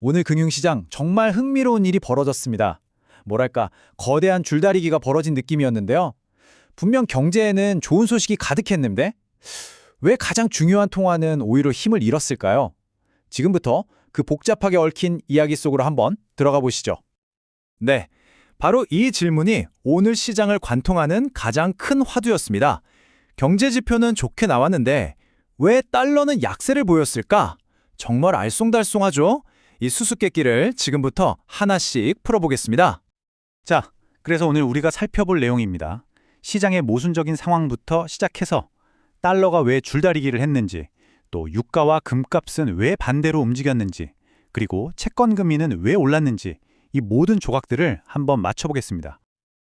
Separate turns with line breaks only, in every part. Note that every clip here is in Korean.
오늘 금융시장 정말 흥미로운 일이 벌어졌습니다. 뭐랄까, 거대한 줄다리기가 벌어진 느낌이었는데요. 분명 경제에는 좋은 소식이 가득했는데, 왜 가장 중요한 통화는 오히려 힘을 잃었을까요? 지금부터 그 복잡하게 얽힌 이야기 속으로 한번 들어가 보시죠. 네, 바로 이 질문이 오늘 시장을 관통하는 가장 큰 화두였습니다. 경제 지표는 좋게 나왔는데 왜 달러는 약세를 보였을까? 정말 알쏭달쏭하죠? 이 수수께끼를 지금부터 하나씩 풀어보겠습니다. 자, 그래서 오늘 우리가 살펴볼 내용입니다. 시장의 모순적인 상황부터 시작해서 달러가 왜 줄다리기를 했는지, 또 유가와 금값은 왜 반대로 움직였는지, 그리고 채권 금리는 왜 올랐는지 이 모든 조각들을 한번 맞춰보겠습니다.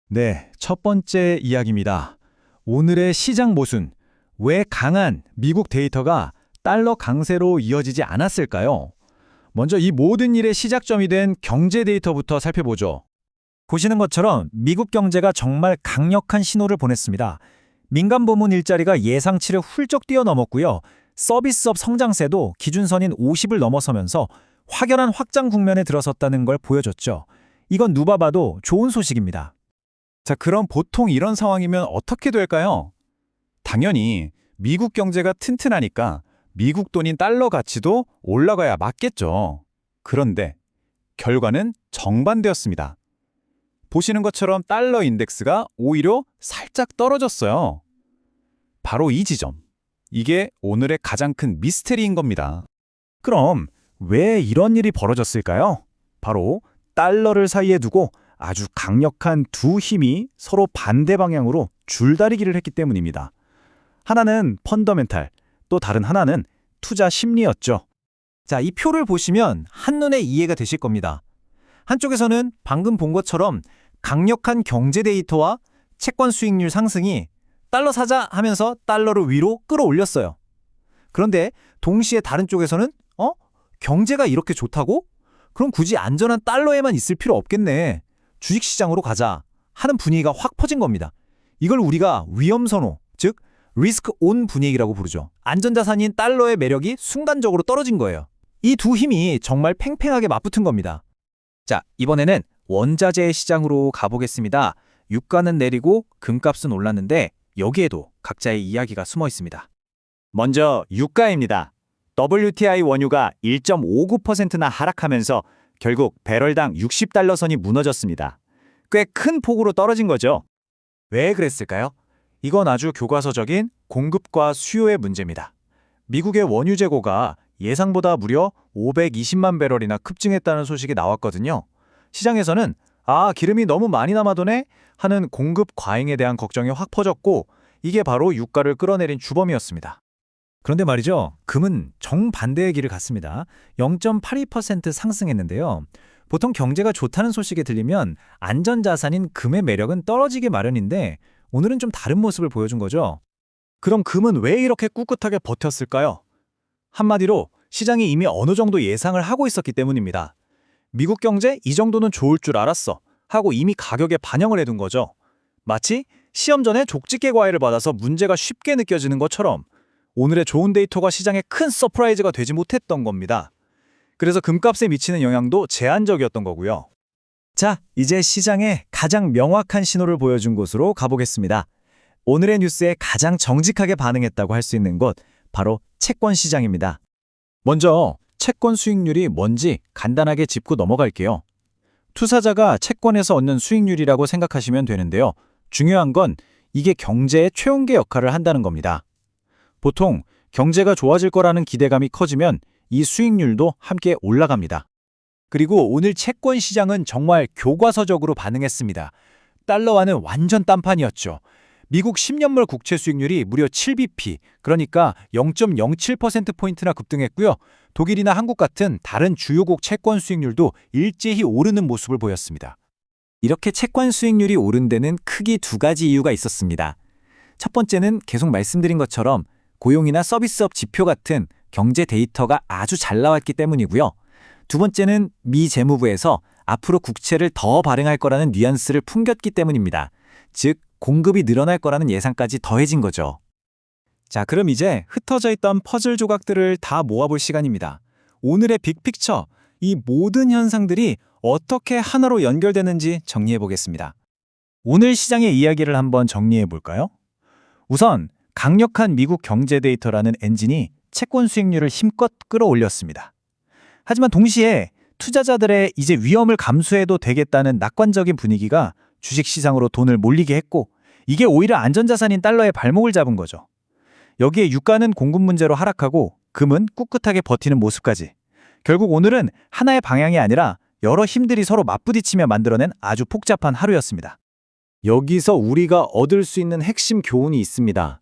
네, 첫 번째 이야기입니다. 오늘의 시장 모순. 왜 강한 미국 데이터가 달러 강세로 이어지지 않았을까요? 먼저 이 모든 일의 시작점이 된 경제 데이터부터 살펴보죠. 보시는 것처럼 미국 경제가 정말 강력한 신호를 보냈습니다. 민간 부문 일자리가 예상치를 훌쩍 뛰어넘었고요. 서비스업 성장세도 기준선인 50을 넘어서면서 확연한 확장 국면에 들어섰다는 걸 보여줬죠. 이건 누가 봐도 좋은 소식입니다. 자, 그럼 보통 이런 상황이면 어떻게 될까요? 당연히 미국 경제가 튼튼하니까 미국 돈인 달러 가치도 올라가야 맞겠죠. 그런데 결과는 정반대였습니다. 보시는 것처럼 달러 인덱스가 오히려 살짝 떨어졌어요. 바로 이 지점. 이게 오늘의 가장 큰 미스테리인 겁니다. 그럼 왜 이런 일이 벌어졌을까요? 바로 달러를 사이에 두고 아주 강력한 두 힘이 서로 반대 방향으로 줄다리기를 했기 때문입니다. 하나는 펀더멘탈, 또 다른 하나는 투자 심리였죠. 자, 이 표를 보시면 한눈에 이해가 되실 겁니다. 한쪽에서는 방금 본 것처럼 강력한 경제 데이터와 채권 수익률 상승이 달러 사자 하면서 달러를 위로 끌어올렸어요. 그런데 동시에 다른 쪽에서는 어? 경제가 이렇게 좋다고? 그럼 굳이 안전한 달러에만 있을 필요 없겠네. 주식시장으로 가자 하는 분위기가 확 퍼진 겁니다. 이걸 우리가 위험선호, 즉 리스크 온 분위기라고 부르죠. 안전자산인 달러의 매력이 순간적으로 떨어진 거예요. 이 두 힘이 정말 팽팽하게 맞붙은 겁니다. 자, 이번에는 원자재 시장으로 가보겠습니다. 유가는 내리고 금값은 올랐는데 여기에도 각자의 이야기가 숨어 있습니다. 먼저 유가입니다. WTI 원유가 1.59%나 하락하면서 결국 배럴당 60달러 선이 무너졌습니다. 꽤 큰 폭으로 떨어진 거죠. 왜 그랬을까요? 이건 아주 교과서적인 공급과 수요의 문제입니다. 미국의 원유 재고가 예상보다 무려 520만 배럴이나 급증했다는 소식이 나왔거든요. 시장에서는 아, 기름이 너무 많이 남아도네 하는 공급 과잉에 대한 걱정이 확 퍼졌고 이게 바로 유가를 끌어내린 주범이었습니다. 그런데 말이죠. 금은 정반대의 길을 갔습니다. 0.82% 상승했는데요. 보통 경제가 좋다는 소식이 들리면 안전자산인 금의 매력은 떨어지기 마련인데 오늘은 좀 다른 모습을 보여준 거죠. 그럼 금은 왜 이렇게 꿋꿋하게 버텼을까요? 한마디로 시장이 이미 어느 정도 예상을 하고 있었기 때문입니다. 미국 경제 이 정도는 좋을 줄 알았어 하고 이미 가격에 반영을 해둔 거죠. 마치 시험 전에 족집게 과외를 받아서 문제가 쉽게 느껴지는 것처럼 오늘의 좋은 데이터가 시장에 큰 서프라이즈가 되지 못했던 겁니다. 그래서 금값에 미치는 영향도 제한적이었던 거고요. 자, 이제 시장에 가장 명확한 신호를 보여준 곳으로 가보겠습니다. 오늘의 뉴스에 가장 정직하게 반응했다고 할 수 있는 곳, 바로 채권 시장입니다. 먼저 채권 수익률이 뭔지 간단하게 짚고 넘어갈게요. 투자자가 채권에서 얻는 수익률이라고 생각하시면 되는데요. 중요한 건 이게 경제의 최용계 역할을 한다는 겁니다. 보통 경제가 좋아질 거라는 기대감이 커지면 이 수익률도 함께 올라갑니다. 그리고 오늘 채권 시장은 정말 교과서적으로 반응했습니다. 달러와는 완전 딴판이었죠. 미국 10년물 국채 수익률이 무려 7bp, 그러니까 0.07%포인트나 급등했고요. 독일이나 한국 같은 다른 주요국 채권 수익률도 일제히 오르는 모습을 보였습니다. 이렇게 채권 수익률이 오른 데는 크게 두 가지 이유가 있었습니다. 첫 번째는 계속 말씀드린 것처럼 고용이나 서비스업 지표 같은 경제 데이터가 아주 잘 나왔기 때문이고요. 두 번째는 미 재무부에서 앞으로 국채를 더 발행할 거라는 뉘앙스를 풍겼기 때문입니다. 즉, 공급이 늘어날 거라는 예상까지 더해진 거죠. 자, 그럼 이제 흩어져 있던 퍼즐 조각들을 다 모아볼 시간입니다. 오늘의 빅픽처,
이 모든 현상들이 어떻게 하나로 연결되는지 정리해 보겠습니다. 오늘 시장의 이야기를 한번 정리해 볼까요? 우선 강력한 미국 경제 데이터라는 엔진이 채권 수익률을 힘껏 끌어올렸습니다. 하지만 동시에 투자자들의 이제 위험을 감수해도 되겠다는 낙관적인 분위기가 주식시장으로 돈을 몰리게 했고 이게 오히려 안전자산인 달러의 발목을 잡은 거죠. 여기에 유가는 공급 문제로 하락하고 금은 꿋꿋하게 버티는 모습까지. 결국 오늘은 하나의 방향이 아니라 여러 힘들이 서로 맞부딪히며 만들어낸 아주 복잡한 하루였습니다.
여기서 우리가 얻을 수 있는 핵심 교훈이 있습니다.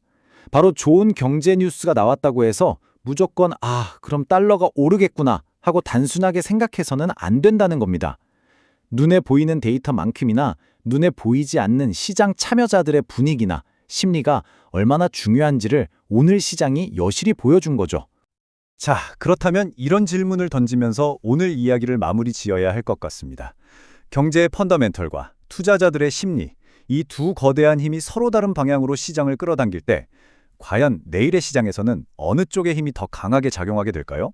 바로 좋은 경제 뉴스가 나왔다고 해서 무조건 아, 그럼 달러가 오르겠구나 하고 단순하게 생각해서는 안 된다는 겁니다. 눈에 보이는 데이터만큼이나 눈에 보이지 않는 시장 참여자들의 분위기나 심리가 얼마나 중요한지를 오늘 시장이 여실히 보여준 거죠.
자, 그렇다면 이런 질문을 던지면서 오늘 이야기를 마무리 지어야 할 것 같습니다. 경제의 펀더멘털과 투자자들의 심리, 이 두 거대한 힘이 서로 다른 방향으로 시장을 끌어당길 때 과연 내일의 시장에서는 어느 쪽의 힘이 더 강하게 작용하게 될까요?